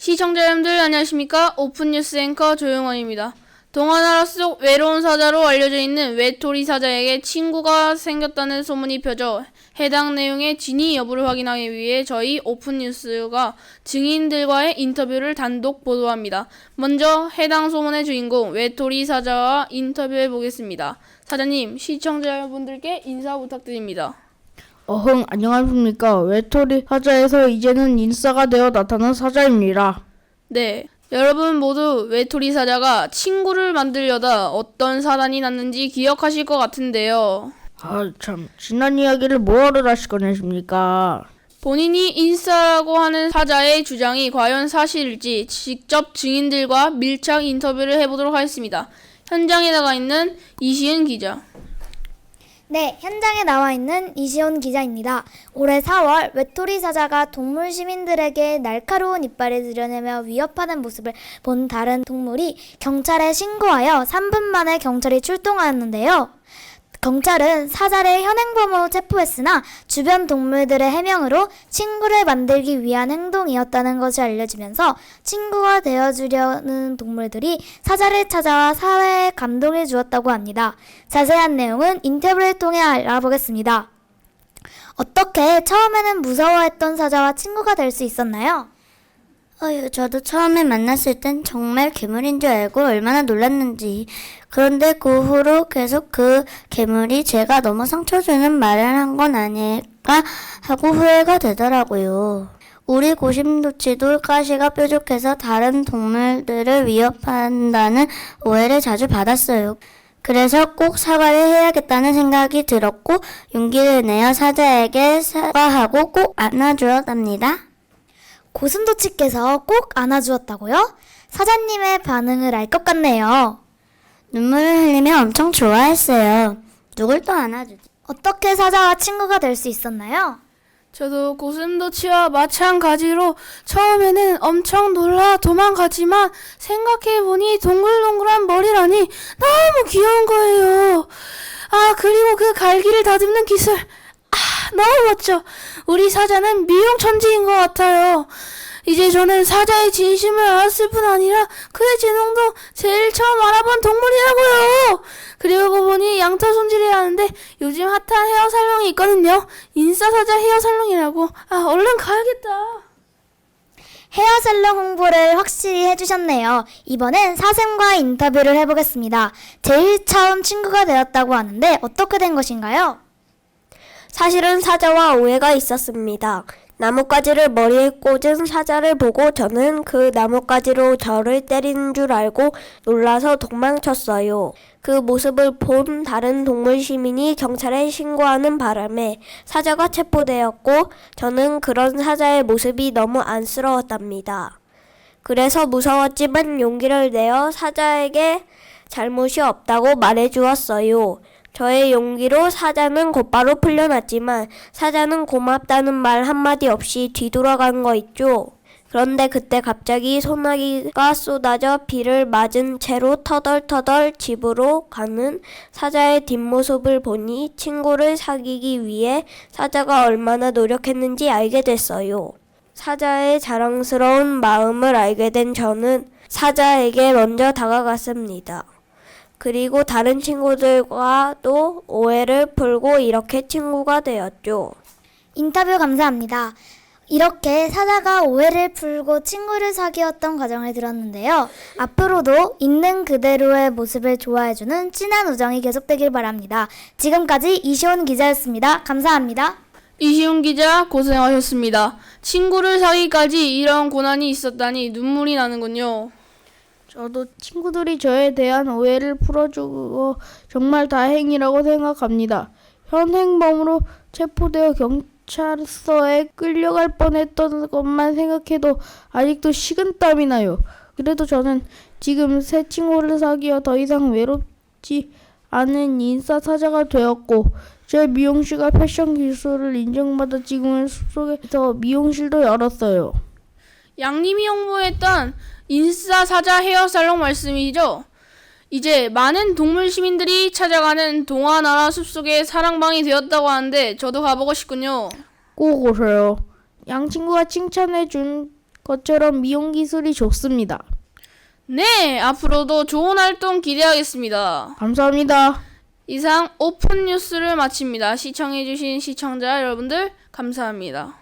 시청자 여러분들 안녕하십니까? 오픈뉴스 앵커 조용원입니다. 동화나라 속 외로운 사자로 알려져 있는 외톨이 사자에게 친구가 생겼다는 소문이 펴져 해당 내용의 진위 여부를 확인하기 위해 저희 오픈뉴스가 증인들과의 인터뷰를 단독 보도합니다. 먼저 해당 소문의 주인공 외톨이 사자와 인터뷰해 보겠습니다. 사자님, 시청자 여러분들께 인사 부탁드립니다. 어흥, 안녕하십니까. 외톨이 사자에서 이제는 인싸가 되어 나타난 사자입니다. 네. 여러분 모두 외톨이 사자가 친구를 만들려다 어떤 사단이 났는지 기억하실 것 같은데요. 아, 참, 지난 이야기를 뭐하러 다시 꺼내십니까? 본인이 인싸라고 하는 사자의 주장이 과연 사실일지 직접 증인들과 밀착 인터뷰를 해보도록 하겠습니다. 현장에 나가 있는 이시은 기자. 네, 현장에 나와 있는 이시온 기자입니다. 올해 4월 외톨이 사자가 동물 시민들에게 날카로운 이빨을 드러내며 위협하는 모습을 본 다른 동물이 경찰에 신고하여 3분 만에 경찰이 출동하였는데요. 경찰은 사자를 현행범으로 체포했으나 주변 동물들의 해명으로 친구를 만들기 위한 행동이었다는 것이 알려지면서 친구가 되어주려는 동물들이 사자를 찾아와 사회에 감동을 주었다고 합니다. 자세한 내용은 인터뷰를 통해 알아보겠습니다. 어떻게 처음에는 무서워했던 사자와 친구가 될 수 있었나요? 어휴, 저도 처음에 만났을 땐 정말 괴물인 줄 알고 얼마나 놀랐는지. 그런데 그 후로 계속 그 괴물이 제가 너무 상처 주는 말을 한 건 아닐까 하고 후회가 되더라고요. 우리 고심도치도 가시가 뾰족해서 다른 동물들을 위협한다는 오해를 자주 받았어요. 그래서 꼭 사과를 해야겠다는 생각이 들었고 용기를 내어 사자에게 사과하고 꼭 안아주었답니다. 고슴도치께서 꼭 안아주었다고요? 사자님의 반응을 알 것 같네요. 눈물을 흘리며 엄청 좋아했어요. 누굴 또 안아주지? 어떻게 사자와 친구가 될 수 있었나요? 저도 고슴도치와 마찬가지로 처음에는 엄청 놀라 도망갔지만 생각해보니 동글동글한 머리라니 너무 귀여운 거예요. 아, 그리고 그 갈기를 다듬는 기술. 아, 너무 멋져. 우리 사자는 미용 천지인 것 같아요. 이제 저는 사자의 진심을 알았을 뿐 아니라 그의 재능도 제일 처음 알아본 동물이라고요. 그리고 보니 양털 손질이라는데 요즘 핫한 헤어 살롱이 있거든요. 인싸 사자 헤어 살롱이라고. 아, 얼른 가야겠다. 헤어살롱 홍보를 확실히 해주셨네요. 이번엔 사슴과 인터뷰를 해보겠습니다. 제일 처음 친구가 되었다고 하는데 어떻게 된 것인가요? 사실은 사자와 오해가 있었습니다. 나뭇가지를 머리에 꽂은 사자를 보고 저는 그 나뭇가지로 저를 때리는 줄 알고 놀라서 도망쳤어요. 그 모습을 본 다른 동물 시민이 경찰에 신고하는 바람에 사자가 체포되었고 저는 그런 사자의 모습이 너무 안쓰러웠답니다. 그래서 무서웠지만 용기를 내어 사자에게 잘못이 없다고 말해 주었어요. 저의 용기로 사자는 곧바로 풀려났지만 사자는 고맙다는 말 한마디 없이 뒤돌아간 거 있죠. 그런데 그때 갑자기 소나기가 쏟아져 비를 맞은 채로 터덜터덜 집으로 가는 사자의 뒷모습을 보니 친구를 사귀기 위해 사자가 얼마나 노력했는지 알게 됐어요. 사자의 자랑스러운 마음을 알게 된 저는 사자에게 먼저 다가갔습니다. 그리고 다른 친구들과도 오해를 풀고 이렇게 친구가 되었죠. 인터뷰 감사합니다. 이렇게 사자가 오해를 풀고 친구를 사귀었던 과정을 들었는데요. 앞으로도 있는 그대로의 모습을 좋아해주는 진한 우정이 계속되길 바랍니다. 지금까지 이시온 기자였습니다. 감사합니다. 이시훈 기자 고생하셨습니다. 친구를 사기까지 이런 고난이 있었다니 눈물이 나는군요. 저도 친구들이 저에 대한 오해를 풀어주고 정말 다행이라고 생각합니다. 현행범으로 체포되어 경찰서에 끌려갈 뻔했던 것만 생각해도 아직도 식은땀이 나요. 그래도 저는 지금 새 친구를 사귀어 더 이상 외롭지 않은 인싸 사자가 되었고 제 미용실과 패션 기술을 인정받아 지금은 숲속에서 미용실도 열었어요. 양님이 홍보했던 인싸 사자 헤어 살롱 말씀이죠. 이제 많은 동물 시민들이 찾아가는 동화나라 숲속의 사랑방이 되었다고 하는데 저도 가보고 싶군요. 꼭 오세요. 양 친구가 칭찬해 준 것처럼 미용 기술이 좋습니다. 네, 앞으로도 좋은 활동 기대하겠습니다. 감사합니다. 이상 오픈 뉴스를 마칩니다. 시청해주신 시청자 여러분들 감사합니다.